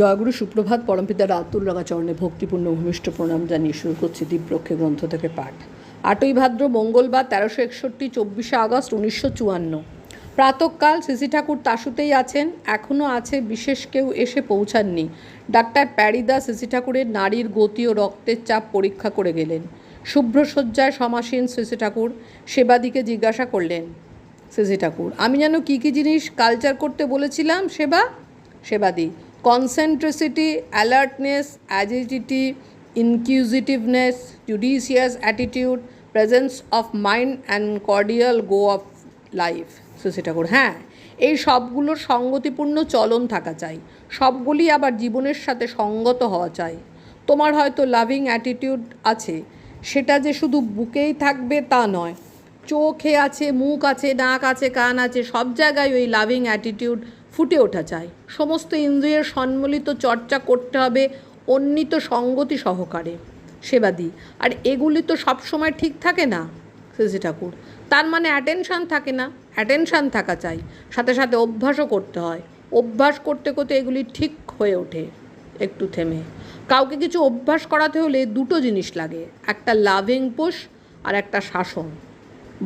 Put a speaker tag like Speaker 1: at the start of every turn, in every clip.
Speaker 1: জয়গুরু সুপ্রভাত, পরমপিতা রাতুল রাঙাচরণে ভক্তিপূর্ণ ভূমিষ্ঠ প্রণাম জানিয়ে শুরু করছি দীপরক্ষে গ্রন্থ থেকে পাঠ। আটই ভাদ্র মঙ্গলবার তেরোশো একষট্টি, চব্বিশে আগস্ট উনিশশো চুয়ান্ন। প্রাতকাল সিসি ঠাকুর তাসুতেই আছেন এখনও আছে, বিশেষ কেউ এসে পৌঁছাননি। ডাক্তার প্যারিদা সিসি ঠাকুরের নারীর গতি ও রক্তের চাপ পরীক্ষা করে গেলেন। শুভ্র শয্যায় সমাসীন সিসি ঠাকুর সেবাদিকে জিজ্ঞাসা করলেন, সিসি ঠাকুর, আমি যেন কী কী জিনিস কালচার করতে বলেছিলাম, সেবা? সেবাদি concentricity alertness agility inquisitiveness judicious attitude presence of mind and cordial go of life Sisi Thakur হ্যাঁ এই সবগুলোর সঙ্গতিপূর্ণ চলন থাকা চাই। সবগুলি আবার জীবনের সাথে সঙ্গত হওয়া চাই। তোমার হয়তো লাভিং অ্যাটিটিউড আছে, সেটা যে শুধু বুকেই থাকবে তা নয়, চোখে আছে, মুখ আছে, নাক আছে, কান আছে, সব জায়গায় ওই লাভিং অ্যাটিটিউড ফুটে ওঠা চাই। সমস্ত ইন্দ্রিয়ের সম্মিলিত চর্চা করতে হবে অন্বিত সঙ্গতি সহকারে। সেবাদি আর এগুলি তো সবসময় ঠিক থাকে না সিসি ঠাকুর। তার মানে অ্যাটেনশান থাকে না। অ্যাটেনশান থাকা চাই। সাথে সাথে অভ্যাসও করতে হয়। অভ্যাস করতে করতে এগুলি ঠিক হয়ে ওঠে একটু থেমে। কাউকে কিছু অভ্যাস করাতে হলে দুটো জিনিস লাগে। একটা লাভিং পুশ আর একটা শাসন।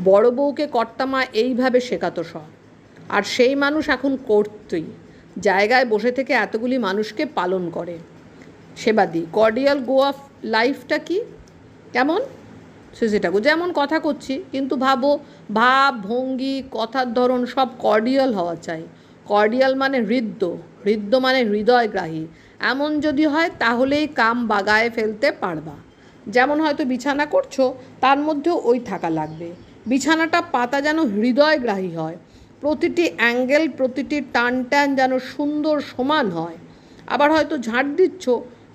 Speaker 1: বড় বউকে কর্তামা এইভাবে শেখাতো সব। আর সেই মানুষ এখন করতই জায়গায় বসে থেকে এতগুলি মানুষকে পালন করে। সেবাদি কর্ডিয়াল গো অফ লাইফটা কি? কেমন? সিসি ঠাকুর যেমন কথা করছি, কিন্তু ভাবো, ভাব, ভঙ্গি, কথার ধরন সব কর্ডিয়াল হওয়া চাই। কর্ডিয়াল মানে হৃদ্য হৃদ্য মানে হৃদয়গ্রাহী। এমন যদি হয়, তাহলেই কাম বাগায় ফেলতে পারবা। যেমন হয়তো বিছানা করছ, তার মধ্যেও ওই থাকা লাগবে। বিছানাটা পাতা যেন হৃদয়গ্রাহী হয়। প্রতিটি অ্যাঙ্গেল, প্রতিটি টান টান যেন সুন্দর সমান হয়। আবার হয়তো ঝাঁট দিচ্ছ,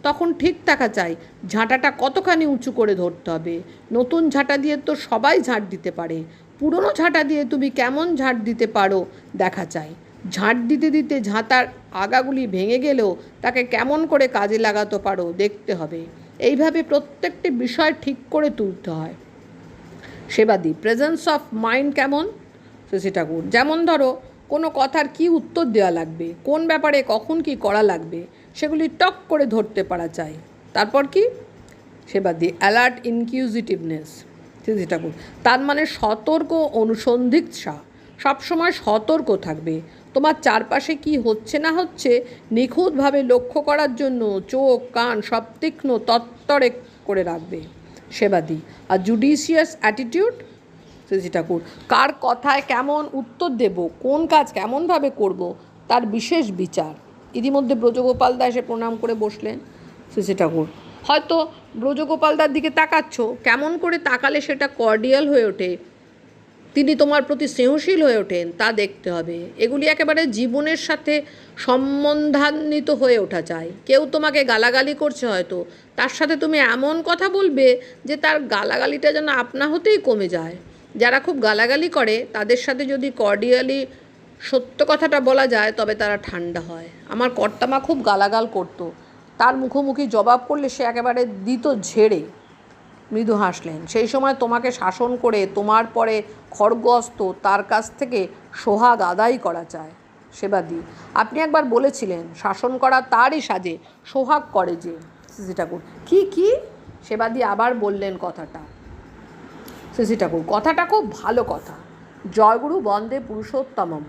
Speaker 1: তখন ঠিক থাকা চাই ঝাঁটাটা কতখানি উঁচু করে ধরতে হবে। নতুন ঝাঁটা দিয়ে তো সবাই ঝাঁট দিতে পারে। পুরনো ঝাঁটা দিয়ে তুমি কেমন ঝাঁট দিতে পারো দেখা চাই ঝাঁট দিতে দিতে ঝাঁতার আগাগুলি ভেঙে গেলেও তাকে কেমন করে কাজে লাগাতে পারো দেখতে হবে। এইভাবে প্রত্যেকটি বিষয় ঠিক করে তুলতে হয়। সেবাদি প্রেজেন্স অফ মাইন্ড কেমন? শশী ঠাকুর। যেমন ধরো, কোনো কথার কি উত্তর দেওয়া লাগবে, কোন ব্যাপারে কখন কি করা লাগবে, সেগুলি টক করে ধরতে পারা চাই তারপর কি? সেবাদি অ্যালার্ট ইনকিউজিটিভনেস শশী ঠাকুর। তার মানে সতর্ক অনুসন্ধিৎসা সবসময় সতর্ক থাকবে। তোমার চারপাশে কি হচ্ছে না হচ্ছে নিখুঁতভাবে লক্ষ্য করার জন্য চোখ, কান সব তীক্ষ্ণ তত্তরে করে রাখবে। সেবাদি আর জুডিশিয়াস অ্যাটিটিউড শ্রী ঠাকুর। কার কথায় কেমন উত্তর দেব, কোন কাজ কেমনভাবে করব, তার বিশেষ বিচার। ইতিমধ্যে ব্রজগোপাল দা এসে প্রণাম করে বসলেন শ্রী ঠাকুর। হয়তো ব্রজগোপালদার দিকে তাকাচ্ছ, কেমন করে তাকালে সেটা কর্ডিয়াল হয়ে ওঠে। তিনি তোমার প্রতি স্নেহশীল হয়ে ওঠেন, তা দেখতে হবে। এগুলি একেবারে জীবনের সাথে সম্বন্ধান্বিত হয়ে ওঠা চাই। কেউ তোমাকে গালাগালি করছে হয়তো, তার সাথে তুমি এমন কথা বলবে যে তার গালাগালিটা যেন আপনা হতেই কমে যায়। যারা খুব গালাগালি করে, তাদের সাথে যদি কর্ডিয়ালি সত্য কথাটা বলা যায়, তবে তারা ঠান্ডা হয়। আমার কর্তামা খুব গালাগাল করতো। তার মুখোমুখি জবাব করলে সে একেবারে দিত ঝেড়ে, মৃদু হাসলেন। সেই সময় তোমাকে শাসন করে, তোমার পরে খড়গস্ত তার কাছ থেকে সোহাগ আদায় করা চায়। সেবাদি আপনি একবার বলেছিলেন, শাসন করা তারই সাজে, সোহাগ করে যে। সিসি ঠাকুর কি কি? সেবাদি আবার বললেন কথাটা। সিসি ঠাকুর। কথাটা খুব ভালো কথা। জয়গুরু বন্দে পুরুষোত্তমম।